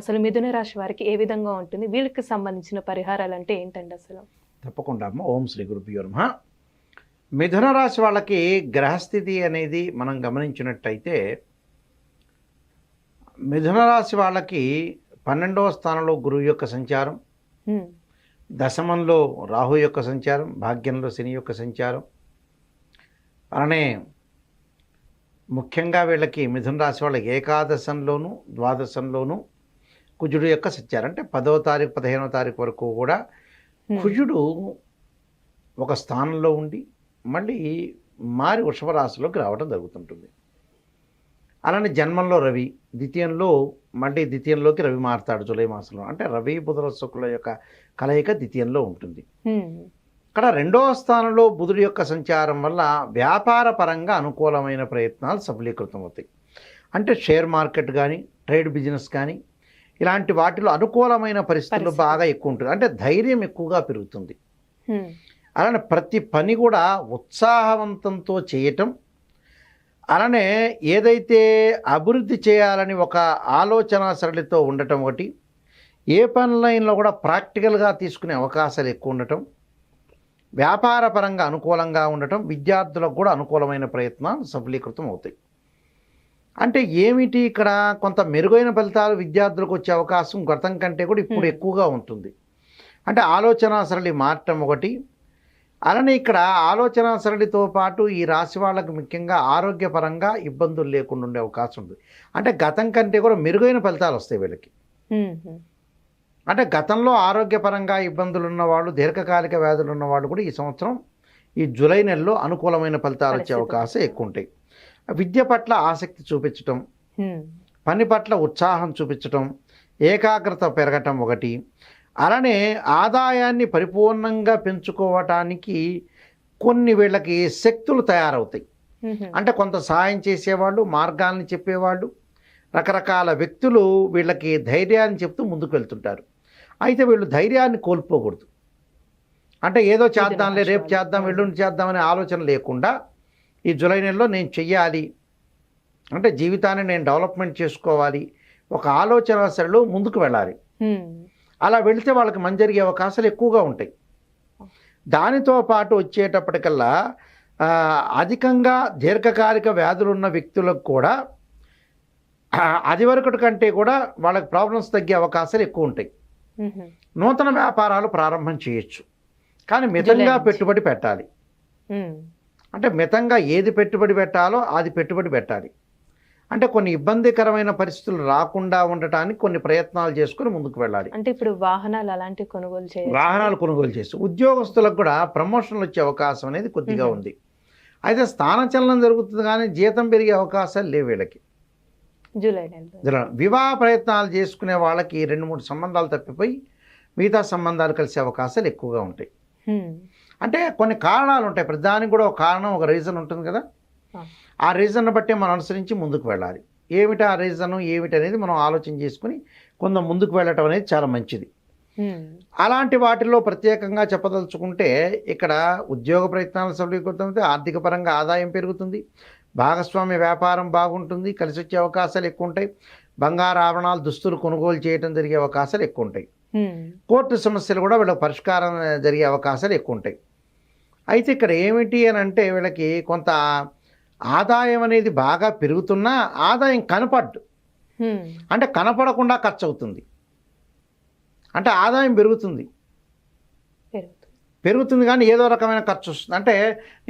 అసలు మిథున రాశి వారికి ఏ విధంగా ఉంటుంది? వీళ్ళకి సంబంధించిన పరిహారాలు అంటే ఏంటండి అసలు? తప్పకుండా అమ్మ. ఓం శ్రీ గురుభ్యో నమ. మిథున రాశి వాళ్ళకి గ్రహస్థితి అనేది మనం గమనించినట్టయితే మిథున రాశి వాళ్ళకి పన్నెండవ స్థానంలో గురువు యొక్క సంచారం దశమంలో రాహు యొక్క సంచారం భాగ్యంలో శని యొక్క సంచారం. అలానే ముఖ్యంగా వీళ్ళకి మిథున రాశి వాళ్ళకి ఏకాదశంలోను ద్వాదశంలోను కుజుడు యొక్క సంచారం అంటే పదవ తారీఖు పదిహేనవ తారీఖు వరకు కూడా కుజుడు ఒక స్థానంలో ఉండి మళ్ళీ మారి వృషభ రాశిలోకి రావడం జరుగుతుంటుంది. అలానే జన్మంలో రవి ద్వితీయంలో మళ్ళీ ద్వితీయంలోకి రవి మారుతాడు జూలై మాసంలో. అంటే రవి బుధుల శుక్రుల యొక్క కలయిక ద్వితీయంలో ఉంటుంది. ఇక్కడ రెండవ స్థానంలో బుధుడి యొక్క సంచారం వల్ల వ్యాపార పరంగా అనుకూలమైన ప్రయత్నాలు సఫలీకృతం అవుతాయి అంటే షేర్ మార్కెట్ కానీ ట్రేడ్ బిజినెస్ కానీ ఇలాంటి వాటిలో అనుకూలమైన పరిస్థితులు. బాగా ఎక్కువ ఉంటుంది అంటే ధైర్యం ఎక్కువగా పెరుగుతుంది. అలానే ప్రతి పని కూడా ఉత్సాహవంతంతో చేయటం అలానే ఏదైతే అభివృద్ధి చేయాలని ఒక ఆలోచన సరళితో ఉండటం ఒకటి ఏ పనులైనా కూడా ప్రాక్టికల్గా తీసుకునే అవకాశాలు ఎక్కువ ఉండటం వ్యాపార పరంగా అనుకూలంగా ఉండటం విద్యార్థులకు కూడా అనుకూలమైన ప్రయత్నాలు సఫలీకృతం అవుతాయి. అంటే ఏమిటి ఇక్కడ కొంత మెరుగైన ఫలితాలు విద్యార్థులకు వచ్చే అవకాశం గతం కంటే కూడా ఇప్పుడు Hmm. ఎక్కువగా ఉంటుంది అంటే ఆలోచన సరళి మారటం ఒకటి అలానే ఇక్కడ ఆలోచన సరళితో పాటు ఈ రాశి వాళ్ళకి ముఖ్యంగా ఆరోగ్యపరంగా ఇబ్బందులు లేకుండా ఉండే అవకాశం ఉంది అంటే గతం కంటే కూడా మెరుగైన ఫలితాలు వస్తాయి వీళ్ళకి. అంటే గతంలో ఆరోగ్యపరంగా ఇబ్బందులు ఉన్నవాళ్ళు దీర్ఘకాలిక వ్యాధులు ఉన్నవాళ్ళు కూడా ఈ సంవత్సరం ఈ జూలై నెలలో అనుకూలమైన ఫలితాలు వచ్చే. అవకాశం ఎక్కువ ఉంటాయి విద్య పట్ల ఆసక్తి చూపించటం పని పట్ల ఉత్సాహం చూపించటం ఏకాగ్రత పెరగటం ఒకటి. అలానే ఆదాయాన్ని పరిపూర్ణంగా పెంచుకోవటానికి కొన్ని వీళ్ళకి శక్తులు తయారవుతాయి. అంటే కొంత సహాయం చేసేవాళ్ళు మార్గాల్ని చెప్పేవాళ్ళు రకరకాల వ్యక్తులు వీళ్ళకి ధైర్యాన్ని చెప్తూ ముందుకు వెళ్తుంటారు అయితే వీళ్ళు ధైర్యాన్ని కోల్పోకూడదు. అంటే ఏదో చేద్దాంలే రేపు చేద్దాం ఎల్లుండి చేద్దామనే ఆలోచన లేకుండా ఈ జూలై నెలలో నేను చెయ్యాలి. అంటే జీవితాన్ని నేను డెవలప్మెంట్ చేసుకోవాలి. ఒక ఆలోచన సరిలో ముందుకు వెళ్ళాలి. అలా వెళితే వాళ్ళకి మంచి జరిగే అవకాశాలు ఎక్కువగా ఉంటాయి. దానితో పాటు వచ్చేటప్పటికల్లా అధికంగా దీర్ఘకాలిక వ్యాధులు ఉన్న వ్యక్తులకు కూడా అది వరకటి కంటే కూడా వాళ్ళకి ప్రాబ్లమ్స్ తగ్గే అవకాశాలు ఎక్కువ ఉంటాయి. నూతన వ్యాపారాలు ప్రారంభం చేయొచ్చు. కానీ మితంగా. పెట్టుబడి పెట్టాలి. అంటే మితంగా ఏది పెట్టుబడి పెట్టాలో అది పెట్టుబడి పెట్టాలి. అంటే కొన్ని ఇబ్బందికరమైన పరిస్థితులు రాకుండా ఉండటానికి కొన్ని ప్రయత్నాలు చేసుకుని ముందుకు వెళ్ళాలి. అంటే ఇప్పుడు వాహనాలు అలాంటివి కొనుగోలు చేయాలి వాహనాలు కొనుగోలు చేసి ఉద్యోగస్తులకు కూడా ప్రమోషన్లు వచ్చే అవకాశం అనేది కొద్దిగా. ఉంది. అయితే స్థానచలనం జరుగుతుంది కానీ జీతం పెరిగే అవకాశాలు లేవు వీళ్ళకి. జూలై జర- వివాహ ప్రయత్నాలు చేసుకునే వాళ్ళకి రెండు మూడు సంబంధాలు తప్పిపోయి మిగతా సంబంధాలు కలిసే అవకాశాలు ఎక్కువగా ఉంటాయి. అంటే కొన్ని కారణాలు ఉంటాయి. ప్రతిదానికి కూడా ఒక కారణం ఒక రీజన్ ఉంటుంది కదా? ఆ. ఆ రీజన్ బట్టి మనం అనుసరించి ముందుకు వెళ్ళాలి. ఏమిటి ఆ రీజను ఏమిటి అనేది మనం ఆలోచన చేసుకుని కొంత ముందుకు వెళ్ళటం అనేది చాలా మంచిది. అలాంటి వాటిలో ప్రత్యేకంగా చెప్పదలుచుకుంటే ఇక్కడ ఉద్యోగ ప్రయత్నాలు సఫలీకృతమైతే ఆర్థిక పరంగా ఆదాయం పెరుగుతుంది భాగస్వామ్య వ్యాపారం బాగుంటుంది కలిసి వచ్చే అవకాశాలు ఎక్కువ ఉంటాయి బంగారు ఆభరణాలు దుస్తులు కొనుగోలు చేయడం జరిగే అవకాశాలు ఎక్కువ ఉంటాయి కోర్టు సమస్యలు కూడా వీళ్ళకి పరిష్కారం జరిగే అవకాశాలు ఎక్కువ ఉంటాయి అయితే ఇక్కడ ఏమిటి అని అంటే వీళ్ళకి కొంత ఆదాయం అనేది బాగా పెరుగుతున్నా ఆదాయం కనపడ్డు. అంటే కనపడకుండా ఖర్చు అవుతుంది అంటే ఆదాయం పెరుగుతుంది. పెరుగుతుంది. కానీ ఏదో రకమైన ఖర్చు వస్తుంది. అంటే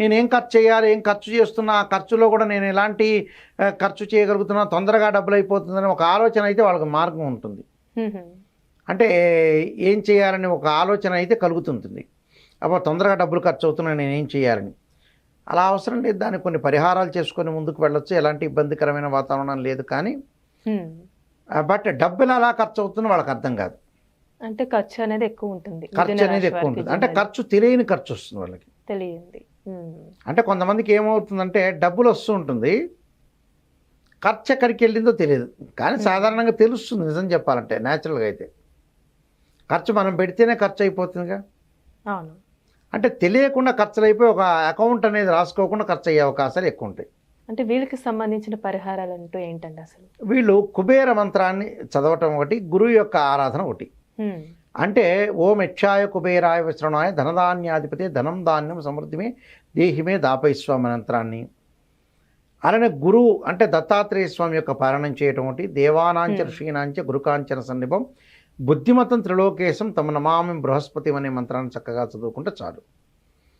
నేను ఏం ఖర్చు చేయాలి ఏం ఖర్చు చేస్తున్నా ఆ ఖర్చులో కూడా నేను ఎలాంటి ఖర్చు చేయగలుగుతున్నా తొందరగా డబ్బులు అయిపోతుందని ఒక ఆలోచన అయితే వాళ్ళకి మార్గం ఉంటుంది. అంటే ఏం చేయాలని ఒక ఆలోచన అయితే కలుగుతుంటుంది. అబ్బా తొందరగా డబ్బులు ఖర్చు అవుతున్నాయి నేను ఏం చేయాలని. అలా అవసరం లేదు. దానికి కొన్ని పరిహారాలు చేసుకొని ముందుకు వెళ్ళొచ్చు. ఎలాంటి ఇబ్బందికరమైన వాతావరణం లేదు కానీ. బట్ డబ్బులు అలా ఖర్చు అవుతుందో వాళ్ళకి అర్థం కాదు. అంటే ఖర్చు అనేది ఎక్కువ ఉంటుంది. ఖర్చు అనేది ఎక్కువ ఉంటుంది. అంటే ఖర్చు తెలియని ఖర్చు వస్తుంది వాళ్ళకి. తెలియంది. అంటే కొంతమందికి ఏమవుతుందంటే డబ్బులు వస్తూ ఉంటుంది. ఖర్చు ఎక్కడికి వెళ్ళిందో తెలియదు. కానీ సాధారణంగా తెలుస్తుంది. నిజం చెప్పాలంటే న్యాచురల్గా అయితే. ఖర్చు మనం పెడితేనే ఖర్చు అయిపోతుందిగా. అవును. అంటే తెలియకుండా ఖర్చులు అయిపోయి ఒక అకౌంట్ అనేది రాసుకోకుండా ఖర్చు అయ్యే అవకాశాలు ఎక్కువ ఉంటాయి అంటే వీళ్ళకి సంబంధించిన పరిహారాలు అంటూ ఏంటండి అసలు వీళ్ళు కుబేర మంత్రాన్ని చదవటం ఒకటి గురువు యొక్క ఆరాధన ఒకటి. అంటే ఓం యక్షాయ కుబేరాయ విశ్రణాయ ధనధాన్యాధిపతి ధనం ధాన్యం సమృద్ధిమే దేహిమే దాపై స్వామి మంత్రాన్ని అలానే గురువు అంటే దత్తాత్రేయ స్వామి యొక్క పాలనం చేయటం ఒకటి దేవానాంచ. ఋషీనాంచ గురుకాంచన సన్నిభం బుద్ధిమతం త్రిలోకేశం తమ నమామి బృహస్పతి అనే మంత్రాన్ని చక్కగా చదువుకుంటే చాలు.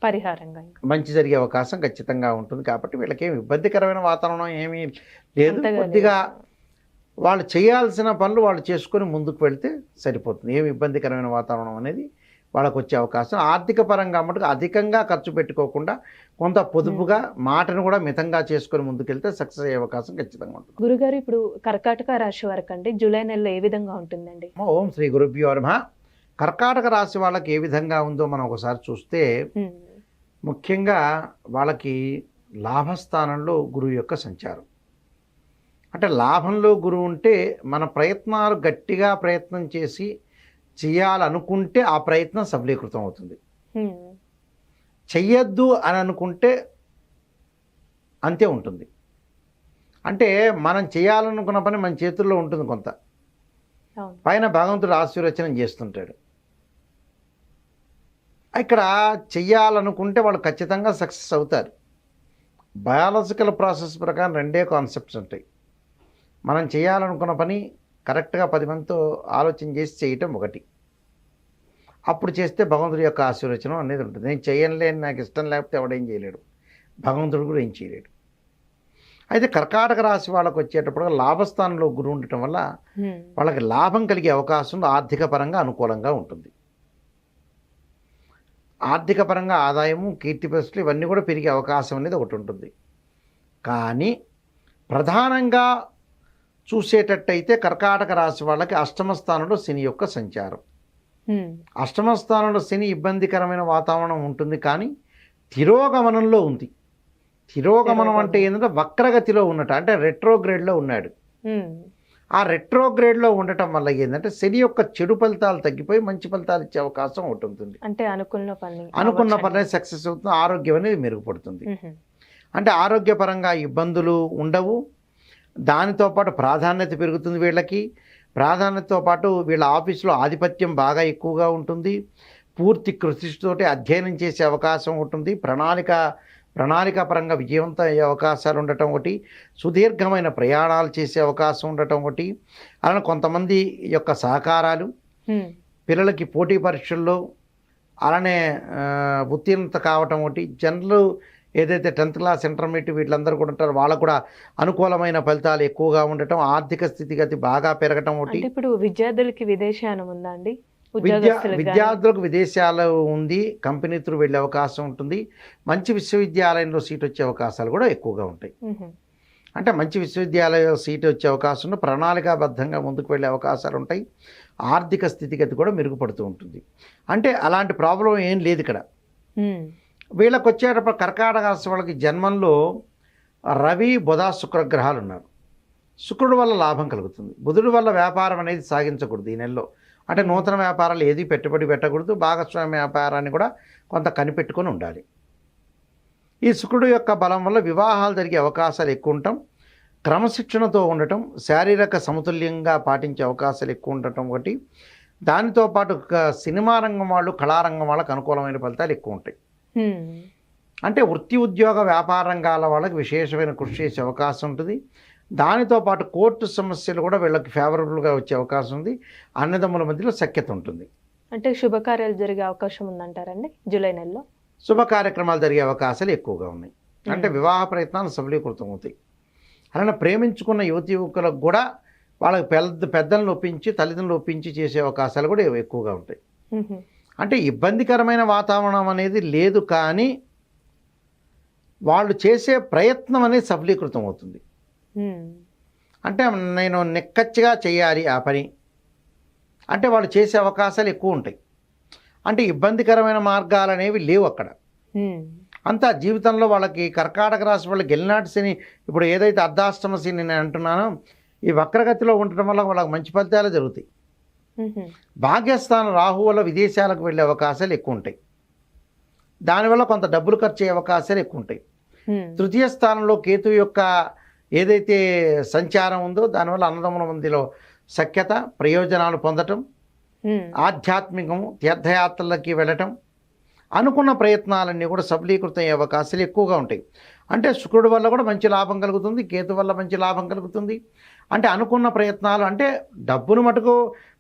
పరిహారంగా మంచి జరిగే అవకాశం ఖచ్చితంగా ఉంటుంది కాబట్టి వీళ్ళకి ఏమి ఇబ్బందికరమైన వాతావరణం ఏమీ లేదు. కొద్దిగా. వాళ్ళు చేయాల్సిన పనులు వాళ్ళు చేసుకొని ముందుకు వెళ్తే సరిపోతుంది. ఏమి ఇబ్బందికరమైన వాతావరణం అనేది వాళ్ళకు వచ్చే అవకాశం. ఆర్థిక పరంగా మటుకు అధికంగా ఖర్చు పెట్టుకోకుండా కొంత పొదుపుగా మాటను కూడా మితంగా చేసుకొని ముందుకెళ్తే సక్సెస్ అయ్యే అవకాశం ఖచ్చితంగా ఉంటుంది. గురుగారు ఇప్పుడు కర్కాటక రాశి వరకు అండి జూలై నెలలో ఏ విధంగా ఉంటుందండి? ఓం శ్రీ గురుభ్యో నమ. కర్కాటక రాశి వాళ్ళకి ఏ విధంగా ఉందో మనం ఒకసారి చూస్తే. ముఖ్యంగా వాళ్ళకి లాభస్థానంలో గురువు యొక్క సంచారం. అంటే లాభంలో గురువు ఉంటే మన ప్రయత్నాలు గట్టిగా ప్రయత్నం చేసి చేయాలనుకుంటే ఆ ప్రయత్నం సఫలీకృతం అవుతుంది. చెయ్యొద్దు అని అనుకుంటే అంతే ఉంటుంది. అంటే మనం చేయాలనుకున్న పని మన చేతుల్లో ఉంటుంది కొంత. పైన భగవంతుడు ఆశీర్వచనం చేస్తుంటాడు. ఇక్కడ చెయ్యాలనుకుంటే వాళ్ళు ఖచ్చితంగా సక్సెస్ అవుతారు. బయాలజికల్ ప్రాసెస్ ప్రకారం రెండే కాన్సెప్ట్స్ ఉంటాయి. మనం చేయాలనుకున్న పని కరెక్ట్గా పది మందితో ఆలోచన చేసి చేయటం ఒకటి. అప్పుడు చేస్తే భగవంతుడి యొక్క ఆశీర్వచనం అనేది ఉంటుంది. నేను చేయలేని నాకు ఇష్టం లేకపోతే ఎవడేం చేయలేడు. భగవంతుడు కూడా ఏం చేయలేడు. అయితే కర్కాటక రాశి వాళ్ళకు వచ్చేటప్పుడు లాభస్థానంలో గురువు ఉండటం వల్ల. వాళ్ళకి లాభం కలిగే అవకాశం ఆర్థిక పరంగా అనుకూలంగా ఉంటుంది. ఆర్థిక పరంగా ఆదాయము కీర్తి ప్రశ్నలు ఇవన్నీ కూడా పెరిగే అవకాశం అనేది ఒకటి ఉంటుంది. కానీ ప్రధానంగా చూసేటట్టయితే కర్కాటక రాశి వాళ్ళకి అష్టమ స్థానంలో శని యొక్క సంచారం. అష్టమ స్థానంలో శని ఇబ్బందికరమైన వాతావరణం ఉంటుంది కానీ తిరోగమనంలో ఉంది. తిరోగమనం అంటే ఏంటంటే వక్రగతిలో ఉన్నట్టు అంటే రెట్రోగ్రేడ్లో ఉన్నాడు. ఆ రెట్రోగ్రేడ్లో ఉండటం వల్ల ఏంటంటే శని యొక్క చెడు ఫలితాలు తగ్గిపోయి మంచి ఫలితాలు ఇచ్చే అవకాశం ఉంటుంది. అంటే అనుకున్న పని అనుకున్న. పని సక్సెస్ అవుతుంది ఆరోగ్యం అనేది మెరుగుపడుతుంది. అంటే ఆరోగ్యపరంగా ఇబ్బందులు ఉండవు. దానితో పాటు ప్రాధాన్యత పెరుగుతుంది వీళ్ళకి. ప్రాధాన్యతతో పాటు వీళ్ళ ఆఫీసులో ఆధిపత్యం బాగా ఎక్కువగా ఉంటుంది. పూర్తి కృషితోటి అధ్యయనం చేసే అవకాశం ఉంటుంది. ప్రణాళిక ప్రణాళికాపరంగా విజయవంతం అయ్యే అవకాశాలు ఉండటం ఒకటి. సుదీర్ఘమైన ప్రయాణాలు చేసే అవకాశం ఉండటం ఒకటి. అలానే కొంతమంది యొక్క సహకారాలు. పిల్లలకి పోటీ పరీక్షల్లో అలానే ఉత్తీర్ణత కావటం ఒకటి. జనరల్ ఏదైతే టెన్త్ క్లాస్ ఇంటర్మీడియట్ వీళ్ళందరూ కూడా ఉంటారో వాళ్ళకు కూడా అనుకూలమైన ఫలితాలు ఎక్కువగా ఉండటం ఆర్థిక స్థితిగతి బాగా పెరగటం ఒకటి. ఇప్పుడు విద్యార్థులకి విదేశీయానం ఉందా అండి? విద్యా? విద్యార్థులకు విదేశాలు ఉంది కంపెనీ త్రూ వెళ్ళే అవకాశం ఉంటుంది. మంచి విశ్వవిద్యాలయంలో సీట్ వచ్చే అవకాశాలు కూడా ఎక్కువగా ఉంటాయి. అంటే మంచి విశ్వవిద్యాలయ సీట్ వచ్చే అవకాశం ప్రణాళికాబద్ధంగా ముందుకు వెళ్ళే అవకాశాలు ఉంటాయి. ఆర్థిక స్థితిగతి కూడా మెరుగుపడుతూ ఉంటుంది. అంటే అలాంటి ప్రాబ్లం ఏం లేదు ఇక్కడ. వీళ్ళకి వచ్చేటప్పుడు కర్కాటక రాశి వాళ్ళకి జన్మంలో రవి బుధ శుక్రగ్రహాలు ఉన్నారు శుక్రుడు వల్ల లాభం కలుగుతుంది. బుధుడి వల్ల వ్యాపారం అనేది సాగించకూడదు ఈ నెలలో. అంటే నూతన వ్యాపారాలు ఏది పెట్టుబడి పెట్టకూడదు భాగస్వామ్య వ్యాపారాన్ని కూడా కొంత కనిపెట్టుకొని ఉండాలి. ఈ శుక్రుడు యొక్క బలం వల్ల వివాహాలు జరిగే అవకాశాలు ఎక్కువ ఉండటం క్రమశిక్షణతో ఉండటం శారీరక సమతుల్యంగా పాటించే అవకాశాలు ఎక్కువ ఉండటం ఒకటి. దానితో పాటు సినిమా రంగం వాళ్ళు కళారంగం వాళ్ళకు అనుకూలమైన ఫలితాలు ఎక్కువ ఉంటాయి. అంటే వృత్తి ఉద్యోగ వ్యాపార రంగాల వాళ్ళకి విశేషమైన కృషి చేసే అవకాశం ఉంటుంది. దానితో పాటు కోర్టు సమస్యలు కూడా వీళ్ళకి ఫేవరబుల్గా వచ్చే అవకాశం ఉంది. అన్నదమ్ముల మధ్యలో సఖ్యత ఉంటుంది. అంటే శుభకార్యాలు జరిగే అవకాశం ఉందంటారండి? జూలై నెలలో? శుభ కార్యక్రమాలు జరిగే అవకాశాలు ఎక్కువగా ఉన్నాయి. అంటే వివాహ ప్రయత్నాలు సఫలీకృతం అవుతాయి. అలానే ప్రేమించుకున్న యువతి యువకులకు కూడా వాళ్ళకి పెద్ద పెద్దలను ఒప్పించి తల్లిదండ్రులు ఒప్పించి చేసే అవకాశాలు కూడా ఎక్కువగా ఉంటాయి. అంటే ఇబ్బందికరమైన వాతావరణం అనేది లేదు కానీ వాళ్ళు చేసే ప్రయత్నం అనేది సఫలీకృతం అవుతుంది. అంటే నేను నిక్కచ్చిగా చేయాలి ఆ పని. అంటే వాళ్ళు చేసే అవకాశాలు ఎక్కువ ఉంటాయి. అంటే ఇబ్బందికరమైన మార్గాలు అనేవి లేవు అక్కడ. అంతా జీవితంలో వాళ్ళకి కర్కాటక రాశి వాళ్ళకి గెలినాటి శని ఇప్పుడు ఏదైతే అర్ధాష్టమ శని నేను అంటున్నానో ఈ వక్రగతిలో ఉండటం వల్ల వాళ్ళకి మంచి ఫలితాలు జరుగుతాయి. భాగ్యస్థానం రాహు వల్ల విదేశాలకు వెళ్ళే అవకాశాలు ఎక్కువ ఉంటాయి దానివల్ల కొంత డబ్బులు ఖర్చు అయ్యే అవకాశాలు ఎక్కువ ఉంటాయి తృతీయ స్థానంలో కేతు యొక్క ఏదైతే సంచారం ఉందో దానివల్ల అన్నదమ్ముల మందిలో సఖ్యత ప్రయోజనాలు పొందటం ఆధ్యాత్మికము తీర్థయాత్రలకి వెళ్ళటం అనుకున్న ప్రయత్నాలన్నీ కూడా సఫలీకృతం అయ్యే అవకాశాలు ఎక్కువగా ఉంటాయి. అంటే శుక్రుడి వల్ల కూడా మంచి లాభం కలుగుతుంది కేతు వల్ల మంచి లాభం కలుగుతుంది. అంటే అనుకున్న ప్రయత్నాలు అంటే డబ్బును మటుకు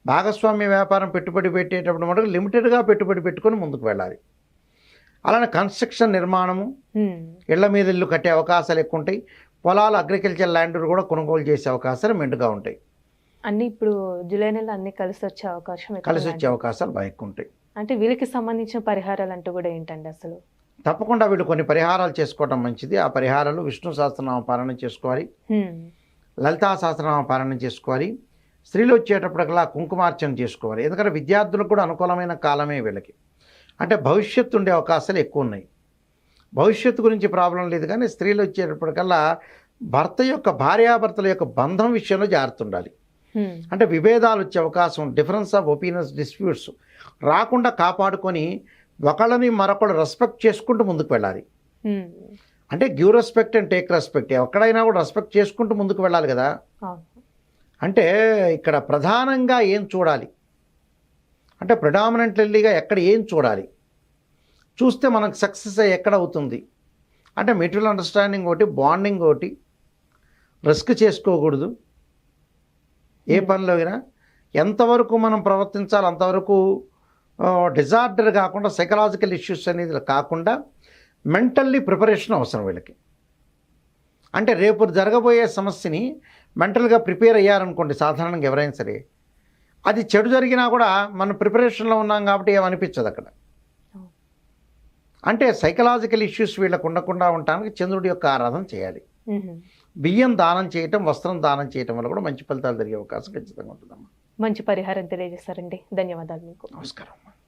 భాగస్వామ్య వ్యాపారం పెట్టుబడి పెట్టేటప్పుడు మటుకు లిమిటెడ్గా పెట్టుబడి పెట్టుకొని ముందుకు వెళ్ళాలి. అలానే కన్స్ట్రక్షన్ నిర్మాణము ఇళ్ళ మీద ఇల్లు కట్టే అవకాశాలు ఎక్కువ ఉంటాయి పొలాలు అగ్రికల్చర్ ల్యాండ్ కూడా కొనుగోలు చేసే అవకాశాలు మెండుగా ఉంటాయి. అన్ని ఇప్పుడు జూలై నెల అన్ని కలిసి వచ్చే అవకాశం కలిసి వచ్చే. అవకాశాలు బాగా ఎక్కువ ఉంటాయి. అంటే వీళ్ళకి సంబంధించిన పరిహారాలు అంటూ కూడా ఏంటండి అసలు? తప్పకుండా వీళ్ళు కొన్ని పరిహారాలు చేసుకోవడం మంచిది. ఆ పరిహారాలు విష్ణు సహస్రనామ పాలన చేసుకోవాలి. లలితా సహస్రనామ పాలన చేసుకోవాలి. స్త్రీలు వచ్చేటప్పటికల్లా కుంకుమార్చన చేసుకోవాలి. ఎందుకంటే విద్యార్థులకు కూడా అనుకూలమైన కాలమే వీళ్ళకి. అంటే భవిష్యత్తు ఉండే అవకాశాలు ఎక్కువ ఉన్నాయి. భవిష్యత్తు గురించి ప్రాబ్లం లేదు కానీ స్త్రీలు వచ్చేటప్పటికల్లా భర్త యొక్క భార్యాభర్తల యొక్క బంధం విషయంలో జాగ్రత్త ఉండాలి. అంటే విభేదాలు వచ్చే అవకాశం డిఫరెన్స్ ఆఫ్ ఒపీనియన్స్ డిస్ప్యూట్స్ రాకుండా కాపాడుకొని ఒకళ్ళని మరొకళ్ళు రెస్పెక్ట్ చేసుకుంటూ ముందుకు వెళ్ళాలి. అంటే give respect and take respect. ఎక్కడైనా కూడా రెస్పెక్ట్ చేసుకుంటూ ముందుకు వెళ్ళాలి కదా? అంటే ఇక్కడ ప్రధానంగా ఏం చూడాలి? అంటే ప్రిడామినెంట్లీగా ఎక్కడ ఏం చూడాలి? చూస్తే మనకు సక్సెస్ ఎక్కడ అవుతుంది? అంటే మెటీరియల్ అండర్స్టాండింగ్ ఒకటి బాండింగ్ ఒకటి రిస్క్ చేసుకోకూడదు. ఏ పనిలో అయినా ఎంతవరకు మనం ప్రవర్తించాలి అంతవరకు డిజార్డర్ కాకుండా సైకలాజికల్ ఇష్యూస్ అనేది కాకుండా మెంటల్లీ ప్రిపరేషన్ అవసరం వీళ్ళకి. అంటే రేపు జరగబోయే సమస్యని మెంటల్గా ప్రిపేర్ అయ్యారనుకోండి సాధారణంగా ఎవరైనా సరే అది చెడు జరిగినా కూడా మనం ప్రిపరేషన్లో ఉన్నాం కాబట్టి ఏమనిపించదు అక్కడ. అంటే సైకలాజికల్ ఇష్యూస్ వీళ్ళకు ఉండకుండా ఉండటానికి చంద్రుడి యొక్క ఆరాధన చేయాలి. బియ్యం దానం చేయటం వస్త్రం దానం చేయటం వల్ల కూడా మంచి ఫలితాలు జరిగే అవకాశం ఖచ్చితంగా ఉంటుందమ్మా. మంచి పరిహారం తెలియజేశారండి ధన్యవాదాలు మీకు. నమస్కారం.